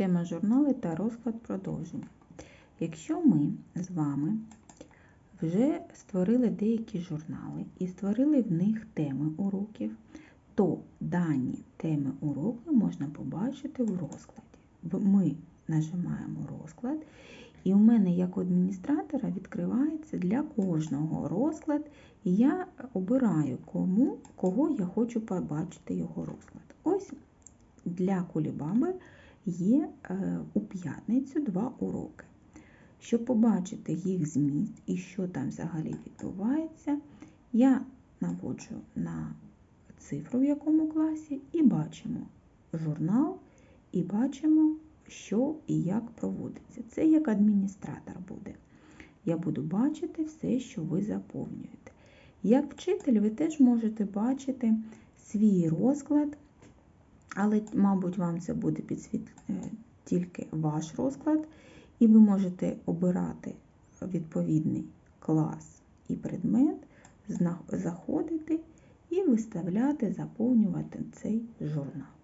тема журналу та розклад продовження. Якщо ми з вами вже створили деякі журнали і створили в них теми уроків, то дані теми уроку можна побачити в розкладі. Ми нажимаємо розклад, і у мене як адміністратора відкривається для кожного розклад, і я обираю, кому, кого я хочу побачити його розклад. Ось для Кулібаби є е, у п'ятницю два уроки. Щоб побачити їх зміст і що там взагалі відбувається, я наводжу на цифру в якому класі і бачимо журнал, і бачимо, що і як проводиться. Це як адміністратор буде. Я буду бачити все, що ви заповнюєте. Як вчитель, ви теж можете бачити свій розклад, але, мабуть, вам це буде підсвіт... е, тільки ваш розклад, і ви можете обирати відповідний клас і предмет, заходити і виставляти, заповнювати цей журнал.